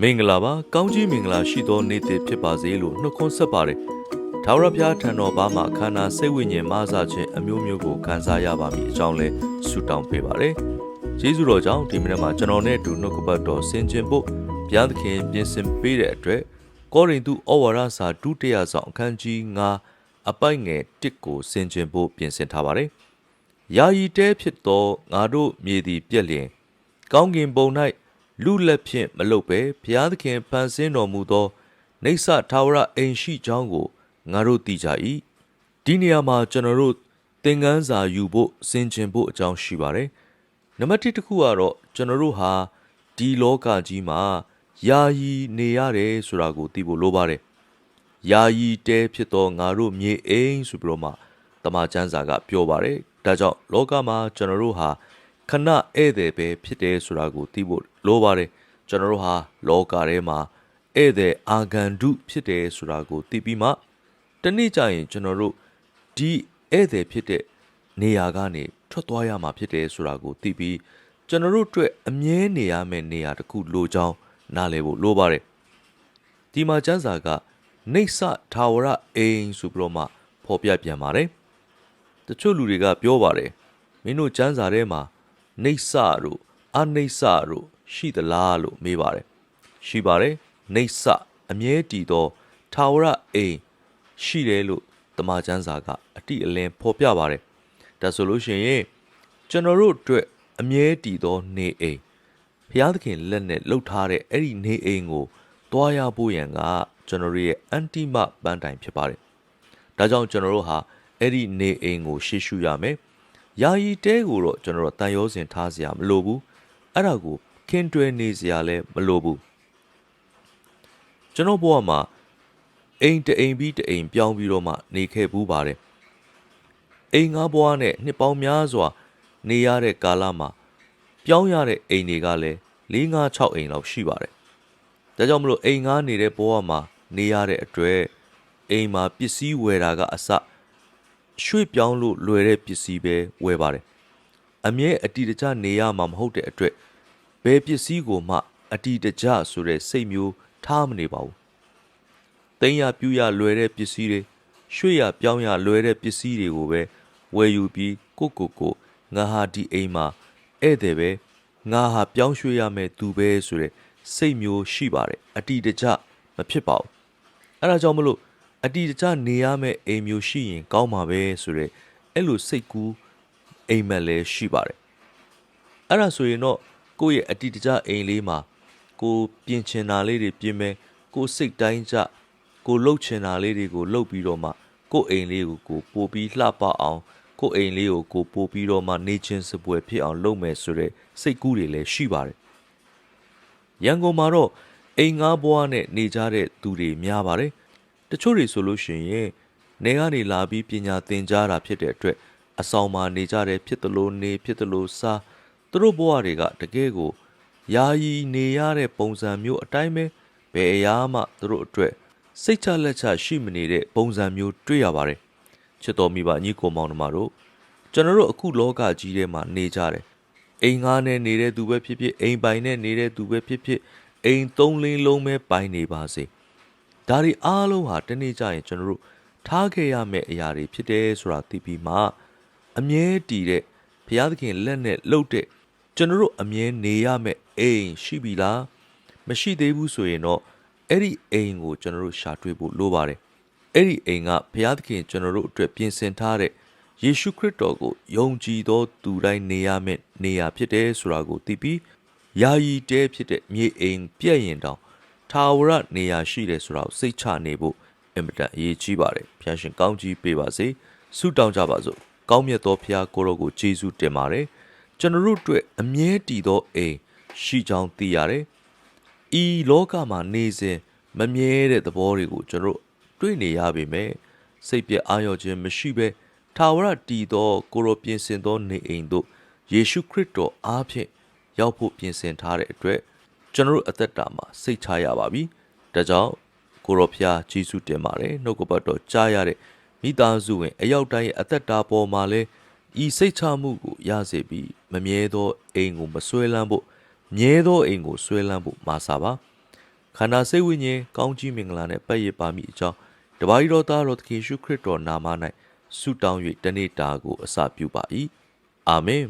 မင်္ဂလာပါကောင်းကြီးမင်္ဂလာရှိသောနေ့တစ်ဖြစ်ပါစေလို့နှုတ်ခွန်းဆက်ပါတယ်ထာဝရဘုရားထံတော်ဘာမှာခန္ဓာစိတ်ဝိညာဉ်မဆခြင်းအမျိုးမျိုးကိုခံစားရပါမည်အကြောင်းလဲဆုတောင်းပေးပါတယ်ယေရှုတော်ကြောင့်ဒီမနေ့မှာကျွန်တော်နဲ့အတူနှုတ်ကပတ်တော်ဆင်ခြင်ဖို့ဘုရားသခင်ပြင်ဆင်ပေးတဲ့အတွက်ကောရိန္သုဩဝါဒစာဒုတိယဆောင်အခန်းကြီး9အပိုက်ငယ်1ကိုဆင်ခြင်ဖို့ပြင်ဆင်ထားပါတယ်ယာယီတဲဖြစ်သောငါတို့မြေသည်ပြက်လျင်ကောင်းကင်ဘုံ၌ လူလက်ဖြင့်မလုတ်ပဲဘုရားသခင်ဖန်ဆင်းတော်မူသောနေဆထာဝရအိမ်ရှိကြောင်းကိုငါတို့သိကြ၏ဒီနေရာမှာကျွန်တော်တို့သင်ခန်းစာယူဖို့စင်ကျင်ဖို့အကြောင်းရှိပါတယ်နံပါတ်1တစ်ခုကတော့ကျွန်တော်တို့ဟာဒီလောကကြီးမှာယာယီနေရတယ်ဆိုတာကိုသိဖို့လိုပါတယ်ယာယီတဲဖြစ်သောငါတို့မြေအိမ်ဆိုပြီးတော့မှတမန်ကျမ်းစာကပြောပါတယ်ဒါကြောင့်လောကမှာကျွန်တော်တို့ဟာ ခဏဧည့်သည်ပဲဖြစ်တယ်ဆိုတာကိုသိဖို့လိုပါတယ်ကျွန်တော်တို့ဟာလောကထဲမှာဧည့်သည်အာဂန္တုဖြစ်တယ်ဆိုတာကိုသိပြီးမှတနေ့ကျရင်ကျွန်တော်တို့ဒီဧည့်သည်ဖြစ်တဲ့နေရာကနေထွက်သွားရမှာဖြစ်တယ်ဆိုတာကိုသိပြီးကျွန်တော်တို့အတွက်အမြဲနေရမယ့်နေရာတစ်ခုလိုချောင်းနားလည်ဖို့လိုပါတယ်ဒီမှာကျမ်းစာကနေဆထာဝရအိမ်ဆိုပြီးတော့မှဖော်ပြပြန်ပါတယ်တချို့လူတွေကပြောပါတယ်မင်းတို့ကျမ်းစာထဲမှာ နေဆာတို့အနေဆာတို့ရှိသလားလို့မေးပါတယ်ရှိပါတယ်နေဆအမြဲတည်သောထာဝရအိမ်ရှိတယ်လို့တမန်ကျမ်းစာကအတိအလင်းဖော်ပြပါတယ်ဒါဆိုလို့ရှိရင်ကျွန်တော်တို့အတွက်အမြဲတည်သောနေအိမ်ဘုရားသခင်လက်နဲ့လှုပ်ထားတဲ့အဲ့ဒီနေအိမ်ကိုတွားရဖို့ရန်ကကျွန်တော်တို့ရဲ့အန်တိမပန်းတိုင်ဖြစ်ပါတယ်ဒါကြောင့်ကျွန်တော်တို့ဟာအဲ့ဒီနေအိမ်ကိုရှေ့ရှုရမယ် ယာယီတဲကိုတော့ကျွန်တော်တို့တန်ရောစင်ထားစရာမလိုဘူးအဲ့ဒါကိုခင်းတွဲနေစရာလည်းမလိုဘူးကျွန်တော်ဘဝမှာအိမ်တအိမ်ပြီးတအိမ်ပြောင်းပြီးတော့မှနေခဲ့ဘူးပါတယ်အိမ်ငါးဘဝနဲ့နှစ်ပေါင်းများစွာ နေရတဲ့ကာလမှာပြောင်းရတဲ့အိမ်တွေကလည်း၄၅6အိမ်လောက်ရှိပါတယ်ဒါကြောင့်မလို့အိမ်ငါးနေတဲ့ဘဝမှာနေရတဲ့အတွက်အိမ်မှာပစ္စည်းဝယ်တာကအစ ရွှေ့ပြောင်းလို့လွယ်တဲ့ပစ္စည်းပဲဝယ်ပါတယ်။အမြဲအတီတကျနေရမှာမဟုတ်တဲ့အတွက်ဘယ်ပစ္စည်းကိုမှအတီတကျဆိုတဲ့စိတ်မျိုးထားမနေပါဘူး။သိမ်းရပြူရလွယ်တဲ့ပစ္စည်းတွေရွှေ့ရပြောင်းရလွယ်တဲ့ပစ္စည်းတွေကိုပဲဝယ်ယူပြီးကိုကိုကိုငါဟာဒီအိမ်မှာဧည့်သည်ပဲငါဟာပြောင်းရွှေ့ရမယ်သူပဲဆိုတဲ့စိတ်မျိုးရှိပါတယ်။အတီတကျမဖြစ်ပါဘူး။အဲဒါကြောင့်မလို့ အတီတကျနေရမယ့်အိမ်မျိုးရှိရင်ကောင်းမှာပဲဆိုတဲ့အဲ့လိုစိတ်ကူးအိမ်မက်လည်းရှိပါတယ်အဲ့ဒါဆိုရင်တော့ကိုယ့်ရဲ့အတီတကျအိမ်လေးမှာကိုပြင်ချင်တာလေးတွေပြင်မယ်ကိုစိတ်တိုင်းကျကိုလှုပ်ချင်တာလေးတွေကိုလှုပ်ပြီးတော့မှကိုယ့်အိမ်လေးကိုကိုပို့ပြီးလှပအောင်ကိုယ့်အိမ်လေးကိုကိုပို့ပြီးတော့မှနေချင်းစပွဲဖြစ်အောင်လုပ်မယ်ဆိုတဲ့စိတ်ကူးတွေလည်းရှိပါတယ်ရန်ကုန်မှာတော့အိမ်ငါးဘွားနဲ့နေကြတဲ့သူတွေများပါတယ် တချို့တွေဆိုလို့ရှိရင်နေကနေလာပြီးပညာသင်ကြားတာဖြစ်တဲ့အတွက်အဆောင်မှာနေကြတဲ့ဖြစ်သလိုနေဖြစ်သလိုစားသူတို့ဘဝတွေကတကယ်ကိုယာယီနေရတဲ့ပုံစံမျိုးအတိုင်းပဲဘယ်အရာမှသူတို့အတွက်စိတ်ချလက်ချရှိမနေတဲ့ပုံစံမျိုးတွေ့ရပါတယ်ချစ်တော်မိဘညီကိုမောင်နှမတို့ကျွန်တော်တို့အခုလောကကြီးထဲမှာနေကြတယ်အိမ်ငားနဲ့နေတဲ့သူပဲဖြစ်ဖြစ်အိမ်ပိုင်နဲ့နေတဲ့သူပဲဖြစ်ဖြစ်အိမ်သုံးလင်းလုံးပဲပိုင်နေပါစေ ဒါတွေအားလုံးဟာတနေ့ကျရင်ကျွန်တော်တို့ထားခဲ့ရမယ့်အရာတွေဖြစ်တယ်ဆိုတာသိပြီးမှအမြဲတည်တဲ့ဘုရားသခင်လက်နဲ့လှုပ်တဲ့ကျွန်တော်တို့အမြဲနေရမယ့်အိမ်ရှိပြီလားမရှိသေးဘူးဆိုရင်တော့အဲ့ဒီအိမ်ကိုကျွန်တော်တို့ရှာတွေ့ဖို့လိုပါတယ်အဲ့ဒီအိမ်ကဘုရားသခင်ကျွန်တော်တို့အတွက်ပြင်ဆင်ထားတဲ့ယေရှုခရစ်တော်ကိုယုံကြည်သောသူတိုင်းနေရမယ့်နေရာဖြစ်တယ်ဆိုတာကိုသိပြီးယာယီတဲဖြစ်တဲ့မြေအိမ်ပြည့်ရင်တောင် ထာဝရနေရာရှိတယ်ဆိုတာကိုစိတ်ချနေဖို့အင်မတန်အရေးကြီးပါတယ်ဖျာရှင်ကောင်းကြီးပေးပါစေဆုတောင်းကြပါစို့ကောင်းမြတ်သောဖျားကိုရောကိုယေရှုတင်ပါတယ်ကျွန်တော်တို့အတွက်အမြဲတည်သောအိမ်ရှိကြောင်းသိရတယ်ဤလောကမှာနေစဉ်မမြဲတဲ့သဘောတွေကိုကျွန်တော်တို့တွေ့နေရပေမဲ့စိတ်ပြအာရုံခြင်းမရှိဘဲထာဝရတည်သောကိုရောပြင်ဆင်သောနေအိမ်တို့ယေရှုခရစ်တော်အားဖြင့်ရောက်ဖို့ပြင်ဆင်ထားတဲ့အတွက် ကျွန်တော်တို့အသက်တာမှာစိတ်ချရပါပြီ။ဒါကြောင့်ကိုရောဖျားဂျေစုတင်ပါတယ်နှုတ်ကပတ်တော်ကြားရတဲ့မိသားစုဝင် အရောက်တိုင်းရဲ့အသက်တာပေါ်မှာလဲဤစိတ်ချမှုကိုရစေပြီးမမြဲသောအိမ်ကိုမဆွဲလန်းဖို့မြဲသောအိမ်ကိုဆွဲလန်းဖို့မာစာပါခန္ဓာစိတ်ဝိညာဉ်ကောင်းကြီးမင်္ဂလာနဲ့ပတ်ရပါမည်အကြောင်းတပါးရီတော်သားတော်သခင်ရှုခရစ်တော်နာမ၌ဆုတောင်း၍တနေ့တာကိုအစပြုပါ၏အာမင်